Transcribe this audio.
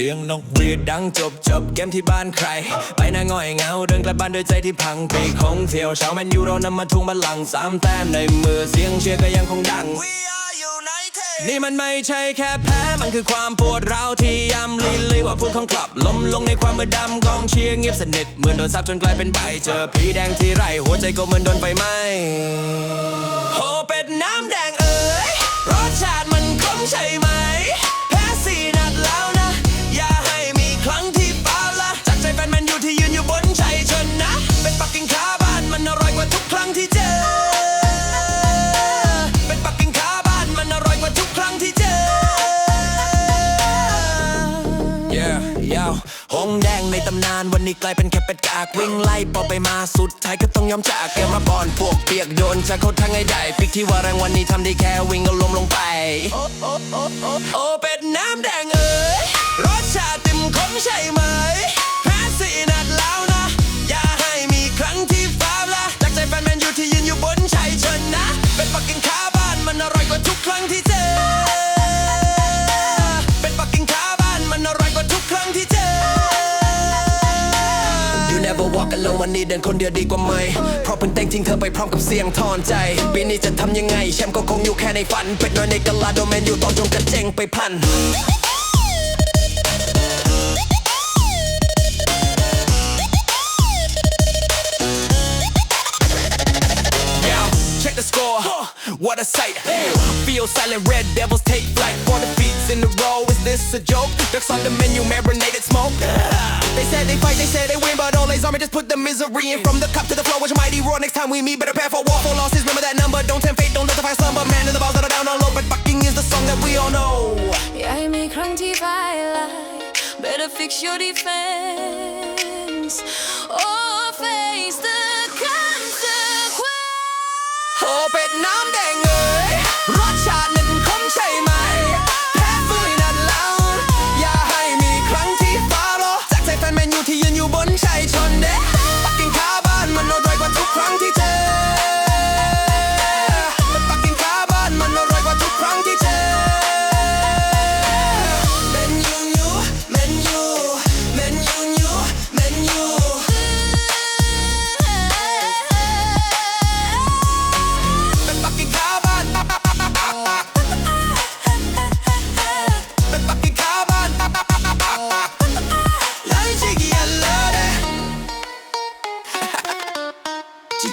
สียงนกหวีดดังจบจบเกมที่บ้านใคร ไปหน้าง่อยเหงาเดินกลับบ้านด้วยใจที่พังปีกของเที่ยวเช้าแมนยูเรานำมาทวงบัลลังก์สามแต้มในมือเสียงเชียร์ก็ยังคงดัง We are united นี่มันไม่ใช่แค่แพ้ มันคือความปวดร้าวที่ย้ำลิลิว่าพูดของกลับล้มลงในความมืดดำกองเชียร์เงียบสนิทเหมือนโดนซับจนกลายเป็นใบเจอผีแดงที่ไรหัวใจก็เหมือนโดนไฟไหม้โอ้เป็ดน้ำแดงเอ๋ งแดงในตำนานวันนี้กลายเป็นแค่เป็ดกากวิ่งไล่ปอไปมาสุดท้ายก็ต้องยอมจากเกมมาบอลพวกเปียกโยนจะเขาทั้งไอ้ได้ปิกที่ว่าแรงวันนี้ทำได้แค่วิ่งก็ล้มลงไป โอ้โอ้โอ้โอ้โอ้เป็ดน้ำแดงเอ้ยรสชาติติมคมใช่ไหมแพ้สี่นัดแล้วนะ อย่าให้มีครั้งที่ฟ้าละจากใจแฟนแมนยูที่ยืนอยู่บนชัยชนะ เป็นปักกิ่งขาบ้านมันอร่อยกว่าทุกครั้งที่เจอ never walk alone วันนี้เดินคนเดียวดีกว่าไหม เพราะเพิ่งแต่งจริงเธอไปพร้อมกับเสียงทอนใจ ปีนี้จะทำยังไง แชมป์ก็คงอยู่แค่ในฝัน เป็ดน้อยในกะลาโดแมนอยู่ตอนจงกระเจงไปพลัน Yeah, check the score. What a sight. Feel silent, red devils take flight. Four defeats in a row. Is this a joke? Ducks on the menu, marinated smoke. They said they fight, they said they win, but all they army just put the misery in. From the cup to the floor, watch a mighty roar. Next time we meet, better prepare for war. For losses, remember that number. Don't tempt fate, don't let the fire slumber. Man in the balls that are down on low, but fucking is the song that we all know. อย่าให้มีครั้งที่ไฟลาย Better fix your defense or face the consequence โอ้เป็ดน้ำแดงเอ้ย จิ